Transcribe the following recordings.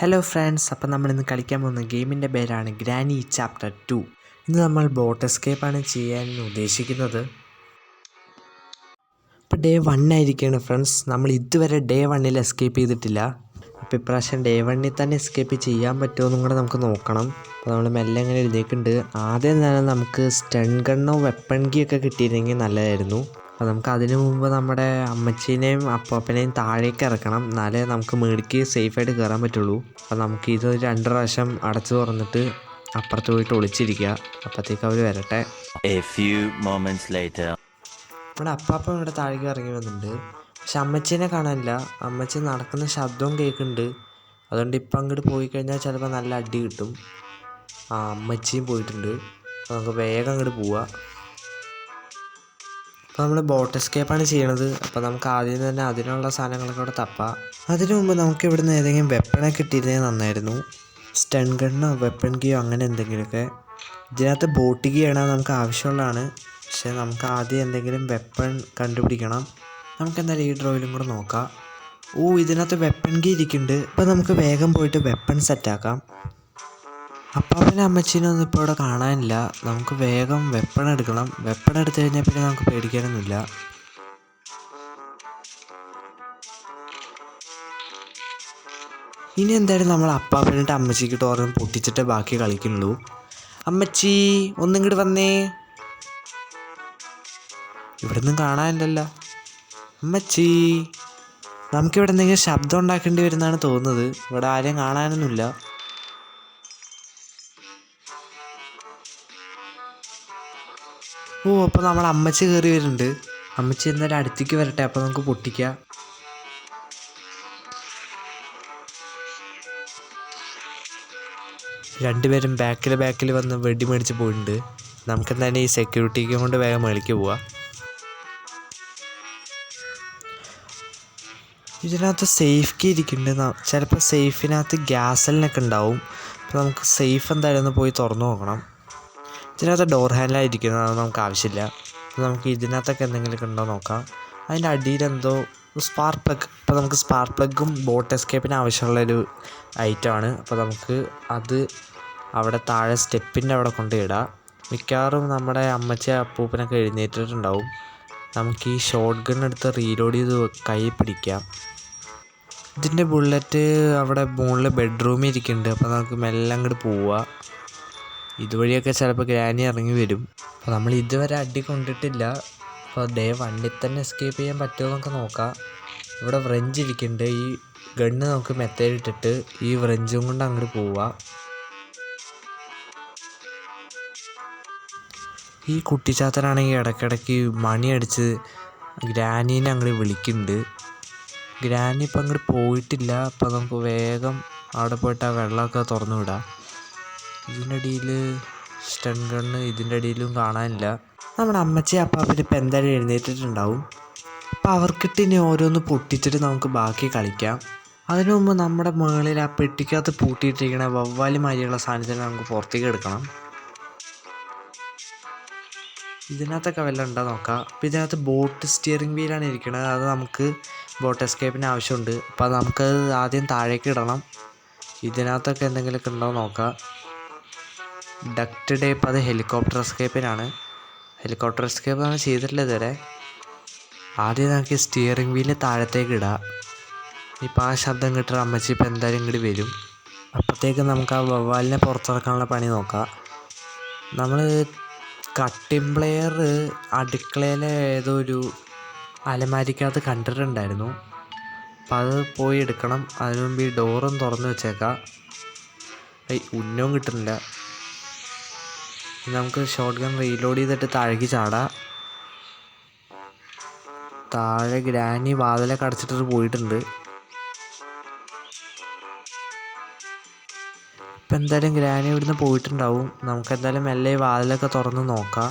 Hello friends അപ്പം നമ്മൾ ഇന്ന് കളിക്കാൻ പോകുന്ന ഗെയിമിന്റെ പേരാണ് ഗ്രാനി ചാപ്റ്റർ ടു ഇന്ന് നമ്മൾ ബോട്ട് എസ്കേപ്പാണ് ചെയ്യാൻ ഉദ്ദേശിക്കുന്നത്. ഇപ്പോൾ ഡേ വൺ ആയിരിക്കുകയാണ് ഫ്രണ്ട്സ് നമ്മൾ ഇതുവരെ ഡേ വണ്ണിൽ എസ്കേപ്പ് ചെയ്തിട്ടില്ല. അപ്പോൾ ഇപ്രാവശ്യം ഡേ വണ്ണിൽ തന്നെ എസ്കേപ്പ് ചെയ്യാൻ പറ്റുമോ എന്നും കൂടെ നമുക്ക് നോക്കണം. അപ്പോൾ നമ്മൾ മെല്ലെ അങ്ങനെ എഴുതിയിട്ടുണ്ട് ആദ്യം തന്നെ നമുക്ക് സ്റ്റൺ ഗണ്ണോ വെപ്പൺ ഒക്കെ കിട്ടിയിരുന്നെങ്കിൽ നല്ലതായിരുന്നു. അപ്പോൾ നമുക്ക് അതിനു മുമ്പ് നമ്മുടെ അമ്മച്ചീനെയും അപ്പാപ്പനെയും താഴേക്ക് ഇറക്കണം. എന്നാലേ നമുക്ക് മേടിക്ക് സേഫായിട്ട് കയറാൻ പറ്റുള്ളൂ. അപ്പോൾ നമുക്ക് ഇത് രണ്ട് പ്രാവശ്യം അടച്ചു തുറന്നിട്ട് അപ്പുറത്ത് പോയിട്ട് ഒളിച്ചിരിക്കുക. അപ്പോഴത്തേക്ക് അവർ വരട്ടെ. നമ്മുടെ അപ്പാപ്പ ഇവിടെ താഴേക്ക് ഇറങ്ങി വന്നിട്ടുണ്ട്. പക്ഷെ അമ്മച്ചീനെ കാണാനില്ല. അമ്മച്ചി നടക്കുന്ന ശബ്ദവും കേൾക്കുന്നുണ്ട്. അതുകൊണ്ട് ഇപ്പം അങ്ങോട്ട് പോയി കഴിഞ്ഞാൽ ചിലപ്പോൾ നല്ല അടി കിട്ടും. ആ അമ്മച്ചിയും പോയിട്ടുണ്ട്. നമുക്ക് വേഗം അങ്ങോട്ട് പോവാം. അപ്പോൾ നമ്മൾ ബോട്ട് എസ്കേപ്പാണ് ചെയ്യണത്. അപ്പോൾ നമുക്ക് ആദ്യം തന്നെ അതിനുള്ള സാധനങ്ങളൊക്കെ ഇവിടെ തപ്പാം. അതിനു മുമ്പ് നമുക്ക് ഇവിടുന്ന് ഏതെങ്കിലും വെപ്പണൊക്കെ കിട്ടിയിരുന്നെങ്കിൽ നന്നായിരുന്നു. സ്റ്റൺ ഗണ്ണോ വെപ്പൺ ഗിയോ അങ്ങനെ എന്തെങ്കിലുമൊക്കെ. ഇതിനകത്ത് ബോട്ട് ഗിയാണ് നമുക്ക് ആവശ്യമുള്ളതാണ്. പക്ഷേ നമുക്ക് ആദ്യം എന്തെങ്കിലും വെപ്പൺ കണ്ടുപിടിക്കണം. നമുക്ക് എന്തായാലും ഈ ഡ്രോയിലും കൂടെ നോക്കാം. ഓ ഇതിനകത്ത് വെപ്പൺ ഗി ഇരിക്കുന്നുണ്ട്. അപ്പോൾ നമുക്ക് വേഗം പോയിട്ട് വെപ്പൺ സെറ്റാക്കാം അപ്പാപ്പനെ അമ്മച്ചീനൊന്നും ഇപ്പോൾ ഇവിടെ കാണാനില്ല. നമുക്ക് വേഗം വെപ്പൺ എടുക്കണം. വെപ്പൺ എടുത്തു കഴിഞ്ഞാൽ പിന്നെ നമുക്ക് പേടിക്കാനൊന്നുമില്ല. ഇനി എന്തായാലും നമ്മൾ അപ്പാപ്പനിട്ട് അമ്മച്ചിക്ക് തോറും പൊട്ടിച്ചിട്ട് ബാക്കി കളിക്കുന്നുള്ളൂ. അമ്മച്ചി ഒന്നിങ്ങോട്ട് വന്നേ. ഇവിടെ ഒന്നും കാണാനില്ലല്ലോ. അമ്മച്ചി നമുക്കിവിടെ എന്തെങ്കിലും ശബ്ദം ഉണ്ടാക്കേണ്ടി വരുന്നതാണ് തോന്നുന്നത്. ഇവിടെ ആരെയും കാണാനൊന്നുമില്ല. ഓ അപ്പോൾ നമ്മൾ അമ്മച്ചി കയറി വരുന്നുണ്ട്. അമ്മച്ചി എന്നാലും അടുത്തേക്ക് വരട്ടെ അപ്പോൾ നമുക്ക് പൊട്ടിക്കാം. രണ്ടുപേരും ബാക്കിൽ ബാക്കിൽ വന്ന് വെടി മേടിച്ച് പോയിട്ടുണ്ട്. നമുക്ക് എന്തായാലും ഈ സെക്യൂരിറ്റിക്ക് കൊണ്ട് വേഗം മേളിക്ക് പോവാം. ഇതിനകത്ത് സേഫ് കീ ഇരിക്കുന്നുണ്ട്. ചിലപ്പോൾ സേഫിനകത്ത് ഗ്യാസലിനൊക്കെ ഉണ്ടാവും. അപ്പോൾ നമുക്ക് സേഫ് എന്തായാലും ഒന്ന് പോയി തുറന്നു നോക്കണം. ഇതിനകത്ത് ഡോർ ഹാൻഡിലായിരിക്കുന്നത് നമുക്ക് ആവശ്യമില്ല. നമുക്ക് ഇതിനകത്തൊക്കെ എന്തെങ്കിലുമൊക്കെ ഉണ്ടോ നോക്കാം. അതിന്റെ അടിയിൽ എന്തോ സ്പാർക്ക് പ്ലഗ് അപ്പോൾ നമുക്ക് സ്പാർക്ക് പ്ലഗും ബോട്ട് എസ്കേപ്പിന് ആവശ്യമുള്ളൊരു ഐറ്റമാണ് അപ്പോൾ നമുക്ക് അത് അവിടെ താഴെ സ്റ്റെപ്പിന്റെ അവിടെ കൊണ്ടുപോയിടാം മിക്കവാറും നമ്മുടെ അമ്മച്ചി അപ്പൂപ്പനൊക്കെ എഴുന്നേറ്റിട്ടുണ്ടാവും. നമുക്ക് ഈ ഷോർട്ട് ഗൺ എടുത്ത് റീലോഡ് ചെയ്ത് കൈ പിടിക്കാം. ഇതിന്റെ ബുള്ളറ്റ് അവിടെ മുകളിൽ ബെഡ്റൂമിൽ ഇരിക്കുന്നുണ്ട്. അപ്പോൾ നമുക്ക് മെല്ലെ അങ്ങോട്ട് പോവാം ഇതുവഴിയൊക്കെ ചിലപ്പോൾ ഗ്രാനി ഇറങ്ങി വരും. അപ്പോൾ നമ്മൾ ഇതുവരെ അടി കൊണ്ടിട്ടില്ല. അപ്പോൾ ഡേ വണ്ണിൽ തന്നെ എസ്കേപ്പ് ചെയ്യാൻ പറ്റുമോ എന്നൊക്കെ നോക്കാം. ഇവിടെ വ്രഞ്ച് ഇരിക്കുന്നുണ്ട്. ഈ ഗണ്ണ് നമുക്ക് മെത്തേലിട്ടിട്ട് ഈ വ്രഞ്ചും കൊണ്ട് അങ്ങോട്ട് പോവാം. ഈ കുട്ടിച്ചാത്തനാണെങ്കിൽ ഇടയ്ക്കിടയ്ക്ക് മണി അടിച്ച് ഗ്രാനീനെ അങ്ങോട്ട് വിളിക്കുന്നുണ്ട്. ഗ്രാനി ഇപ്പം അങ്ങോട്ട് പോയിട്ടില്ല. അപ്പോൾ നമുക്ക് വേഗം അവിടെ പോയിട്ട് ആ വെള്ളമൊക്കെ തുറന്നു വിടാം. ഇതിന്റെ അടിയിൽ സ്റ്റൺ ഇതിന്റെ അടിയിലും കാണാനില്ല. നമ്മുടെ അമ്മച്ചി അപ്പാപ്പിന് ഇപ്പം എന്തായാലും എഴുന്നേറ്റിട്ടുണ്ടാവും. അപ്പോൾ അവർക്കിട്ട് ഇനി ഓരോന്ന് പൊട്ടിച്ചിട്ട് നമുക്ക് ബാക്കി കളിക്കാം. അതിനു മുമ്പ് നമ്മുടെ മുകളിൽ ആ പെട്ടിക്കകത്ത് പൂട്ടിയിട്ടിരിക്കണ വവ്വാലി മാതിരിയുള്ള സാധനത്തിന് നമുക്ക് പുറത്തേക്ക് എടുക്കണം. ഇതിനകത്തൊക്കെ വല്ല ഉണ്ടോ നോക്കാം. അപ്പോൾ ഇതിനകത്ത് ബോട്ട് സ്റ്റിയറിംഗ് വീലാണ് ഇരിക്കുന്നത് അത് നമുക്ക് ബോട്ട് എസ്കേപ്പിന് ആവശ്യമുണ്ട്. അപ്പോൾ അത് നമുക്കത് ആദ്യം താഴേക്ക് ഇടണം. ഇതിനകത്തൊക്കെ എന്തെങ്കിലുമൊക്കെ ഉണ്ടോ നോക്കാം. ഡക്റ്റ് ടേപ്പ് അത് ഹെലികോപ്റ്റർ എസ്കേപ്പിനാണ് ഹെലികോപ്റ്റർ എസ്കേപ്പ് നമ്മൾ ചെയ്തിട്ടില്ല ഇതുവരെ. ആദ്യം നമുക്ക് സ്റ്റിയറിംഗ് വീൽ താഴത്തേക്ക് ഇടാം. ഇപ്പം ആ ശബ്ദം കിട്ടുന്ന അമ്മച്ചി ഇപ്പം എന്തായാലും ഇങ്ങോട്ട് വരും. അപ്പോഴത്തേക്ക് നമുക്ക് ആ വവ്വാലിനെ പുറത്തിറക്കാനുള്ള പണി നോക്കാം. നമ്മൾ കട്ടിംഗ് പ്ലെയർ അടുക്കളയിലെ ഏതോ ഒരു അലമാരിക്കകത്ത് കണ്ടിട്ടുണ്ടായിരുന്നു. അപ്പം അത് പോയി എടുക്കണം. അതിനു മുമ്പ് ഈ ഡോറും തുറന്ന് വെച്ചേക്കാം. ഉന്നവും കിട്ടുന്നില്ല. നമുക്ക് ഷോർട്ട് ഗൺ റീലോഡ് ചെയ്തിട്ട് താഴേക്ക് ചാടാം. താഴെ ഗ്രാനി വാതിലൊക്കെ അടച്ചിട്ട് പോയിട്ടുണ്ട്. ഇപ്പം എന്തായാലും ഗ്രാനി ഇവിടുന്ന് പോയിട്ടുണ്ടാവും. നമുക്ക് എന്തായാലും മെല്ലെ വാതിലൊക്കെ തുറന്ന് നോക്കാം.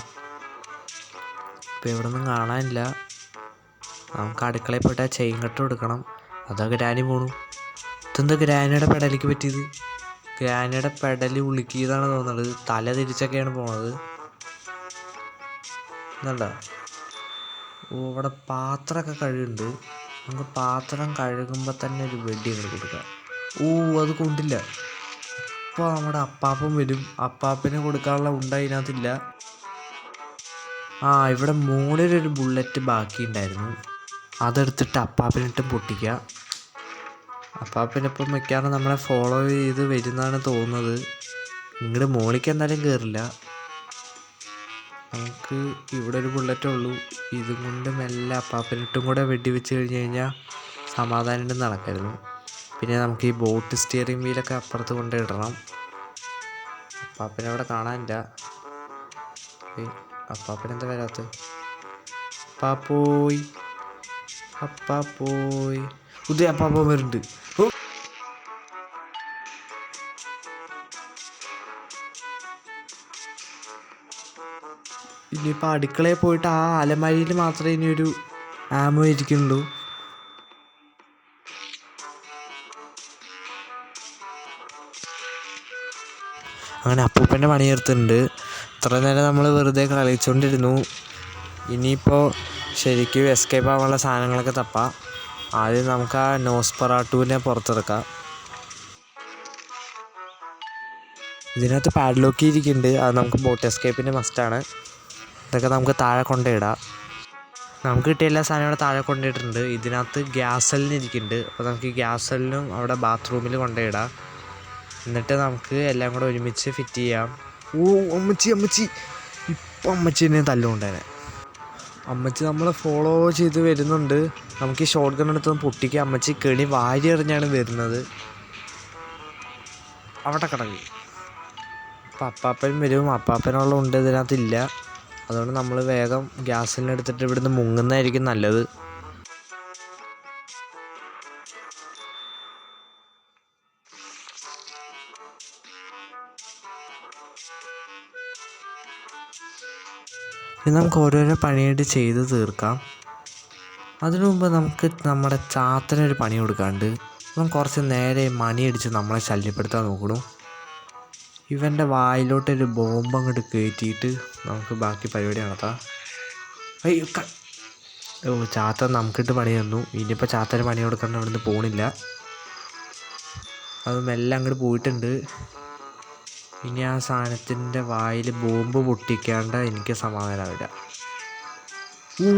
ഇപ്പം ഇവിടെ ഒന്നും കാണാനില്ല. നമുക്ക് അടുക്കളയിൽ പോയിട്ട് ആ ചെയിൻ കട്ട് കൊടുക്കണം അതാ ഗ്രാനി പോണു. ഇതെന്താ ഗ്രാനിയുടെ പെടലിക്ക് പറ്റിയത്? ഗ്രാനിയുടെ പെടൽ ഉളുക്കിയതാണ് തോന്നുന്നത് തല തിരിച്ചൊക്കെയാണ് പോണത്. എന്നല്ല ഇവിടെ പാത്രമൊക്കെ കഴുകുന്നുണ്ട്. നമുക്ക് പാത്രം കഴുകുമ്പോൾ തന്നെ ഒരു വെടി അങ്ങോട്ട് കൊടുക്കാം. ഓ അത് കൊണ്ടില്ല. ഇപ്പോൾ നമ്മുടെ അപ്പാപ്പൻ വരും. അപ്പാപ്പന് കൊടുക്കാനുള്ള ഉണ്ട അതിനകത്തില്ല. ആ ഇവിടെ മുകളിലൊരു ബുള്ളറ്റ് ബാക്കി ഉണ്ടായിരുന്നു അതെടുത്തിട്ട് അപ്പാപ്പനിട്ട് പൊട്ടിക്കുക അപ്പാപ്പനിപ്പം മിക്കവാറും നമ്മളെ ഫോളോ ചെയ്ത് വരുന്നതാണ് തോന്നുന്നത്. ഇങ്ങോട്ട് മോളിക്ക് എന്തായാലും കയറില്ല നമുക്ക് ഇവിടെ ഒരു ബുള്ളറ്റേ ഉള്ളൂ. ഇതും കൊണ്ട് മെല്ലെ അപ്പാപ്പനിട്ടും കൂടെ വെടിവെച്ച് കഴിഞ്ഞ് കഴിഞ്ഞാൽ സമാധാനം നടക്കായിരുന്നു. പിന്നെ നമുക്ക് ഈ ബോട്ട് സ്റ്റിയറിംഗ് വീലൊക്കെ അപ്പുറത്ത് കൊണ്ട് ഇടണം. അപ്പാപ്പനെ അവിടെ കാണാനില്ല അപ്പാപ്പനെന്താ വരാത്ത? അപ്പാ പോയി. ഉദയ അപ്പാപ്പ വരുന്നുണ്ട്. ഇനിയിപ്പോൾ അടുക്കളയിൽ പോയിട്ട് ആ അലമാരിയിൽ മാത്രമേ ഇനി ഒരു ആമോ ഇരിക്കുന്നുള്ളൂ. അങ്ങനെ അപ്പൂപ്പന്റെ പണിയെടുത്തിട്ടുണ്ട് ഇത്ര നേരം നമ്മൾ വെറുതെ കളിച്ചുകൊണ്ടിരുന്നു ഇനിയിപ്പോൾ ശരിക്കും എസ്കേപ്പ് ആവാനുള്ള സാധനങ്ങളൊക്കെ തപ്പാം. ആദ്യം നമുക്ക് ആ നോസ് പൊറാട്ടുവിനെ പുറത്തെടുക്കാം. ഇതിനകത്ത് പാഡ്ലോക്കി ഇരിക്കുന്നുണ്ട്. അത് നമുക്ക് ബോട്ട് എസ്കേപ്പിന്റെ മസ്റ്റാണ് ഇതൊക്കെ നമുക്ക് താഴെ കൊണ്ടിടാം നമുക്ക് കിട്ടിയ എല്ലാ സാധനവും സാധനങ്ങളും താഴെ കൊണ്ടിട്ടുണ്ട് ഇതിനകത്ത് ഗ്യാസലിന് ഇരിക്കുന്നുണ്ട്. അപ്പോൾ നമുക്ക് ഈ ഗ്യാസലിനും അവിടെ ബാത്റൂമിൽ കൊണ്ടിടാം എന്നിട്ട് നമുക്ക് എല്ലാം കൂടെ ഒരുമിച്ച് ഫിറ്റ് ചെയ്യാം. ഓ അമ്മച്ചി അമ്മച്ചി. ഇപ്പം അമ്മച്ചി തന്നെ തല്ലുകൊണ്ടേനെ. അമ്മച്ചി നമ്മളെ ഫോളോ ചെയ്ത് വരുന്നുണ്ട്. നമുക്ക് ഈ ഷോർട്ട് ഗൺ എടുത്ത് പൊട്ടിക്കുക അമ്മച്ചി കെണി വാരി എറിഞ്ഞാണ് വരുന്നത്. അവിടെ കിടങ്ങി അപ്പം അപ്പാപ്പൻ വരും. അപ്പാപ്പനുള്ള ഉണ്ട് ഇതിനകത്തില്ല അതുകൊണ്ട് നമ്മൾ വേഗം ഗ്യാസിലെടുത്തിട്ട് ഇവിടുന്ന് മുങ്ങുന്നതായിരിക്കും നല്ലത്. ഇനി നമുക്ക് ഓരോരോ പണിയായിട്ട് ചെയ്ത് തീർക്കാം. അതിനു മുമ്പ് നമുക്ക് നമ്മുടെ ചാത്തനൊരു പണി കൊടുക്കാണ്ട് ഇവൻ കുറച്ച് നേരെ മണിയടിച്ച് നമ്മളെ ശല്യപ്പെടുത്താൻ നോക്കണു. ഇവന്റെ വായിലോട്ടൊരു ബോംബ് അങ്ങോട്ട് കയറ്റിയിട്ട് നമുക്ക് ബാക്കി പരിപാടി നടത്താം. അയ്യോ ചാത്ത നമുക്കിട്ട് പണി തന്നു. ഇനിയിപ്പോൾ ചാത്തന് പണി കൊടുക്കാണ്ട് അവിടുന്ന് പോണില്ല. അത് മെല്ലെ അങ്ങോട്ട് പോയിട്ടുണ്ട്. ഇനി ആ സാധനത്തിന്റെ വായിൽ ബോംബ് പൊട്ടിക്കാണ്ട് എനിക്ക് സമാധാനമാവില്ല ഊ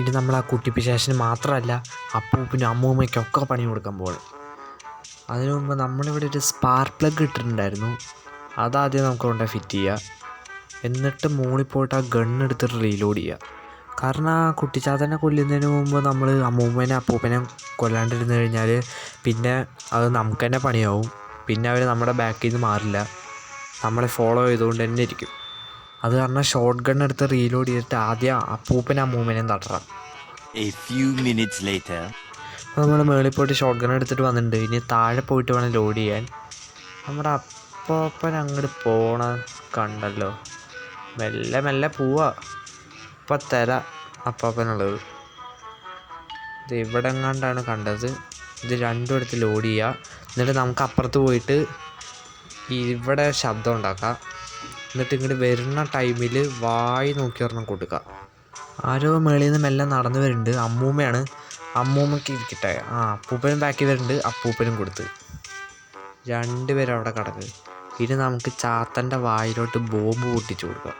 ഇനി നമ്മൾ ആ കുട്ടിപ്പിശാശിന് മാത്രമല്ല അപ്പൂപ്പിനും അമ്മൂമ്മയ്ക്കൊക്കെ പണി കൊടുക്കുമ്പോൾ അതിനു മുമ്പ് നമ്മളിവിടെ ഒരു സ്പാർക്ക് പ്ലഗ് ഇട്ടിട്ടുണ്ടായിരുന്നു. അതാദ്യം നമുക്ക് കൊണ്ട് ഫിറ്റ് ചെയ്യുക എന്നിട്ട് മുകളിൽ പോയിട്ട് ആ ഗണ്ണ് എടുത്തിട്ട് റീലോഡ് ചെയ്യുക കാരണം ആ കുട്ടിച്ചാത്തനെ കൊല്ലുന്നതിന് മുമ്പ് നമ്മൾ അമ്മൂമ്മേനെ അപ്പൂപ്പനെ കൊല്ലാണ്ടിരുന്ന് കഴിഞ്ഞാൽ പിന്നെ അത് നമുക്ക് തന്നെ പണിയാവും. പിന്നെ അവർ നമ്മുടെ ബാക്കിൽ നിന്ന് മാറില്ല. നമ്മളെ ഫോളോ ചെയ്തുകൊണ്ട് തന്നെ ഇരിക്കും. അത് കാരണം ഷോർട്ട് ഗൺ എടുത്ത് റീലോഡ് ചെയ്തിട്ട് ആദ്യം അപ്പൂപ്പനെ അമ്മൂമ്മനെയും തട്ടണം. അപ്പോൾ നമ്മൾ മേളിൽ പോയിട്ട് ഷോർട്ട് ഗൺ എടുത്തിട്ട് വന്നിട്ടുണ്ട്. ഇനി താഴെ പോയിട്ട് വേണം ലോഡ് ചെയ്യാൻ. നമ്മുടെ അപ്പൂപ്പൻ അങ്ങോട്ട് പോണ കണ്ടല്ലോ. മെല്ലെ മെല്ലെ പോവാ. ഇപ്പം തര അപ്പാപ്പനുള്ളത്. ഇത് ഇവിടെ എങ്ങാണ്ടാണ് കണ്ടത്. ഇത് രണ്ടും എടുത്ത് ലോഡ് ചെയ്യുക എന്നിട്ട് നമുക്ക് അപ്പുറത്ത് പോയിട്ട് ഇവിടെ ശബ്ദം ഉണ്ടാക്കാം. എന്നിട്ട് ഇങ്ങോട്ട് വരുന്ന ടൈമിൽ വായി നോക്കി ഒരെണ്ണം കൊടുക്കുക ആരോ മേളിൽ നിന്ന് മെല്ലെ നടന്നു വരുന്നുണ്ട് അമ്മൂമ്മയാണ്. അമ്മൂമ്മക്ക് ഇരിക്കട്ടെ. ആ അപ്പൂപ്പനും ബാക്കി വരുന്നുണ്ട് അപ്പൂപ്പനും കൊടുത്ത്. രണ്ടുപേരും അവിടെ കിടക്ക് ഇനി നമുക്ക് ചാത്തന്റെ വായിലോട്ട് ബോംബ് പൊട്ടിച്ചു കൊടുക്കാം.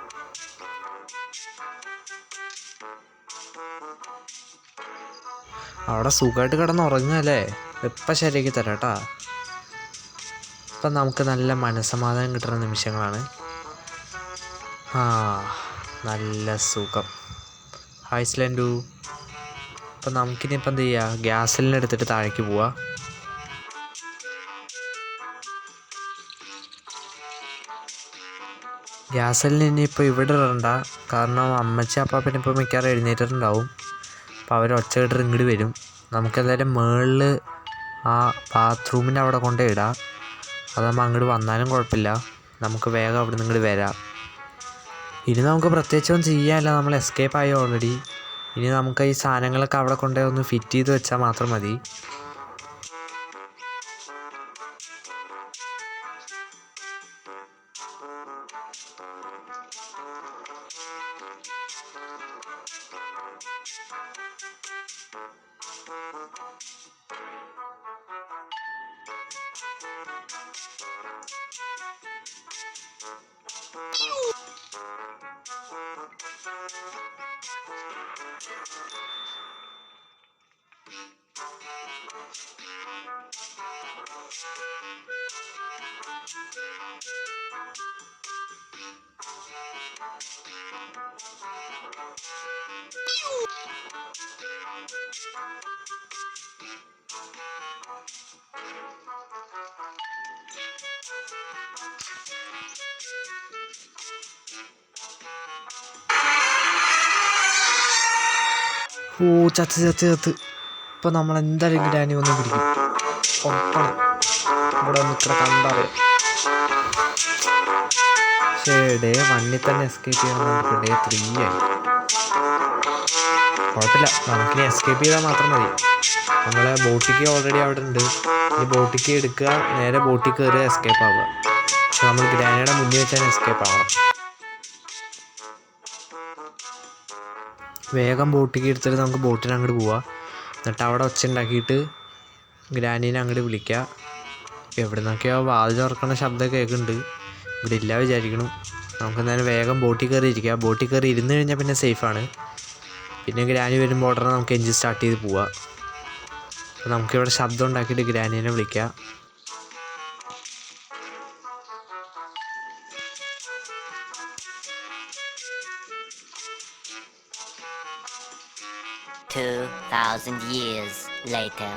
അവിടെ സുഖമായിട്ട് കിടന്ന് ഉറങ്ങല്ലേ എപ്പം ശരിയാക്കി തരാം കേട്ടാ. ഇപ്പം നമുക്ക് നല്ല മനസ്സമാധാനം കിട്ടുന്ന നിമിഷങ്ങളാണ്. ആ നല്ല സുഖം. ഹായ് സ്ലൻഡു അപ്പം നമുക്കിനി ഇപ്പം എന്ത് ചെയ്യുക ഗ്യാസിലിനെ എടുത്തിട്ട് താഴേക്ക് പോവാം. ഗ്യാസിലിന് ഇനിയിപ്പോൾ ഇവിടെ ഇടണ്ട. കാരണം അമ്മച്ചി അപ്പാപ്പന് ഇപ്പോൾ മിക്കവാറും എഴുന്നേറ്റിട്ടുണ്ടാവും. അപ്പോൾ അവർ ഒച്ച കേട്ടിട്ട് ഇങ്ങോട്ട് വരും. നമുക്കെന്തായാലും മുകളിൽ ആ ബാത്റൂമിന്റെ അവിടെ കൊണ്ടേ ഇടാം. അതാകുമ്പോൾ അങ്ങോട്ട് വന്നാലും കുഴപ്പമില്ല. നമുക്ക് വേഗം അവിടെ നിന്ന് ഇങ്ങോട്ട് വരാം. ഇനി നമുക്ക് പ്രത്യേകിച്ചൊന്നും ചെയ്യാനില്ല. നമ്മൾ എസ്കേപ്പ് ആയി ഓൾറെഡി ഇനി നമുക്ക് ഈ സാധനങ്ങളൊക്കെ അവിടെ കൊണ്ടുപോയി ഒന്ന് ഫിറ്റ് ചെയ്ത് വെച്ചാൽ മാത്രം മതി. ഓ ചത്ത് ചത്ത് ചത്ത് ഇപ്പം നമ്മൾ എന്തായാലും ഗ്രാനി വന്ന് പിടിക്കും. ഉറപ്പാണ്. ഇവിടെ നിൽക്കുന്ന കണ്ടറിയാം. പക്ഷേ ഡേ വണ്ണിൽ തന്നെ എസ്കേപ്പ് ചെയ്യാൻ നമുക്ക് ഡേ ത്രീ ആയി. കുഴപ്പമില്ല. നമുക്കിനി എസ്കേപ്പ് ചെയ്താൽ മാത്രം മതി. നമ്മളെ ബോട്ടിക്ക് ഓൾറെഡി അവിടെ ഉണ്ട്. ഈ ബോട്ടിക്ക് എടുക്കുക നേരെ ബോട്ടിൽ കയറി എസ്കേപ്പ് ആവുക. പക്ഷെ നമ്മൾ ഗ്രാനിയുടെ മുന്നിൽ വെച്ചാൽ എസ്കേപ്പ് ആവണം വേഗം ബോട്ടിക്ക് എടുത്തിട്ട് നമുക്ക് ബോട്ടിന് അങ്ങോട്ട് പോവാം. എന്നിട്ട് അവിടെ ഒച്ച ഉണ്ടാക്കിയിട്ട് ഗ്രാനീനെ അങ്ങോട്ട് വിളിക്കുക. എവിടെ നിന്നൊക്കെയോ വാതിൽ തുറക്കുന്ന ശബ്ദം കേൾക്കുന്നുണ്ട്. ഇവിടെ ഇല്ല വിചാരിക്കണു. നമുക്ക് എന്തായാലും വേഗം ബോട്ടിൽ കയറി ഇരിക്കുക ബോട്ടിൽ കയറി ഇരുന്ന് കഴിഞ്ഞാൽ പിന്നെ സേഫാണ് പിന്നെ ഗ്രാനി വരുമ്പോൾ ഉടനെ നമുക്ക് എഞ്ചിൻ സ്റ്റാർട്ട് ചെയ്ത് പോവാം. അപ്പോൾ നമുക്കിവിടെ ശബ്ദം ഉണ്ടാക്കിയിട്ട് ഗ്രാനീനെ വിളിക്കാം. Two thousand years later.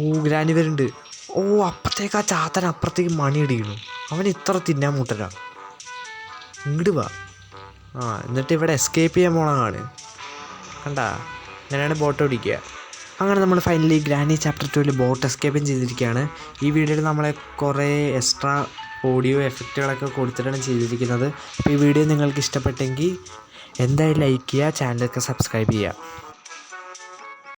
ഓ ഗ്രാനി വരുന്നുണ്ട്. ഓ അപ്പത്തേക്ക് ആ ചാത്തൻ അപ്പുറത്തേക്ക് മണി ഇടിക്കണു അവൻ ഇത്ര തിന്നാൻ മുട്ടരാ ഇങ്ങോട്ട് വാ. ആ എന്നിട്ട് ഇവിടെ എസ്കേപ്പ് ചെയ്യാൻ പോണതാണ് കണ്ടാ? ഞാനാണ് ബോട്ട് ഓടിക്കുക. അങ്ങനെ നമ്മൾ ഫൈനലി ഗ്രാനി ചാപ്റ്റർ ടുവിൽ ബോട്ട് എസ്കേപ്പും ചെയ്തിരിക്കുകയാണ്. ഈ വീഡിയോയിൽ നമ്മളെ കുറേ എക്സ്ട്രാ ഓഡിയോ എഫക്റ്റുകളൊക്കെ കൊടുത്തിട്ടാണ് ചെയ്തിരിക്കുന്നത്. അപ്പോൾ ഈ വീഡിയോ നിങ്ങൾക്ക് ഇഷ്ടപ്പെട്ടെങ്കിൽ എന്തായാലും ലൈക്ക് ചെയ്യുക ചാനലൊക്കെ സബ്സ്ക്രൈബ് ചെയ്യുക.